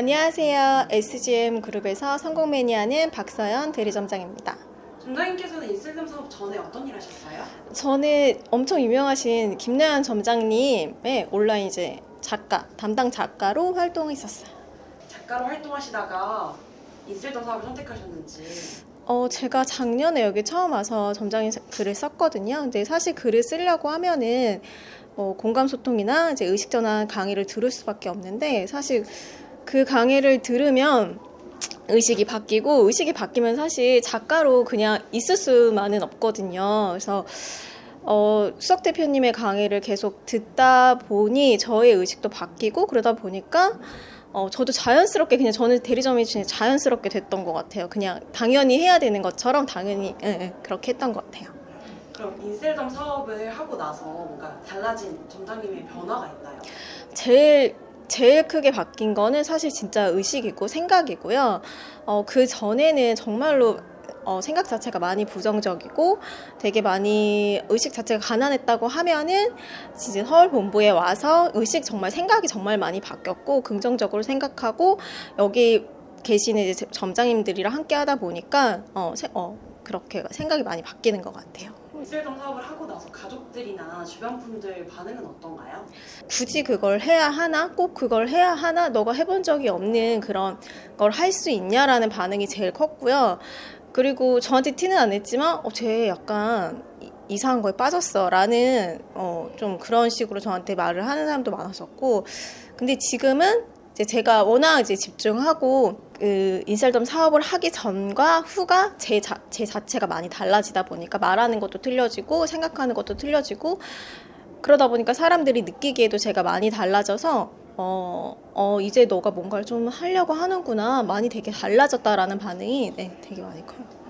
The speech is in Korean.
안녕하세요. SGM 그룹에서 성공 매니아는 박서연 대리점장입니다. 점장님께서는 인셀덤 사업 전에 어떤 일 하셨어요? 저는 엄청 유명하신 김나연 점장님의 온라인 이제 작가, 담당 작가로 활동했었어요. 작가로 활동하시다가 인셀덤 사업을 선택하셨는지 어, 제가 작년에 여기 처음 와서 점장님 글을 썼거든요. 근데 사실 글을 쓰려고 하면은 어, 공감 소통이나 이제 의식 전환 강의를 들을 수밖에 없는데 사실 그 강의를 들으면 의식이 바뀌고 의식이 바뀌면 사실 작가로 그냥 있을 수만은 없거든요. 그래서 어, 수석 대표님의 강의를 계속 듣다 보니 저의 의식도 바뀌고 그러다 보니까 어, 저도 자연스럽게 그냥 저는 대리점이 진짜 자연스럽게 됐던 것 같아요. 그냥 당연히 해야 되는 것처럼 당연히 예, 예, 그렇게 했던 것 같아요. 그럼 인셀덤 사업을 하고 나서 뭔가 달라진 점장님의 변화가 있나요? 제일 제일 크게 바뀐 거는 사실 진짜 의식이고 생각이고요. 어, 그 전에는 정말로 어, 생각 자체가 많이 부정적이고 되게 많이 의식 자체가 가난했다고 하면은 이제 서울 본부에 와서 의식 정말 생각이 정말 많이 바뀌었고 긍정적으로 생각하고 여기 계시는 이제 점장님들이랑 함께 하다 보니까 어, 세- 어, 그렇게 생각이 많이 바뀌는 것 같아요. 인셀덤 사업을 하고 나서 가족들이나 주변 분들 반응은 어떤가요? 굳이 그걸 해야 하나? 꼭 그걸 해야 하나? 너가 해본 적이 없는 그런 걸 할 수 있냐라는 반응이 제일 컸고요. 그리고 저한테 티는 안 냈지만, 어, 쟤 약간 이- 이상한 거에 빠졌어. 라는, 어, 좀 그런 식으로 저한테 말을 하는 사람도 많았었고. 근데 지금은 이제 제가 워낙 이제 집중하고 그 인셀덤 사업을 하기 전과 후가 제, 자, 제 자체가 많이 달라지다 보니까 말하는 것도 틀려지고 생각하는 것도 틀려지고 그러다 보니까 사람들이 느끼기에도 제가 많이 달라져서 어, 어 이제 너가 뭔가를 좀 하려고 하는구나 많이 되게 달라졌다라는 반응이 네, 되게 많이 커요.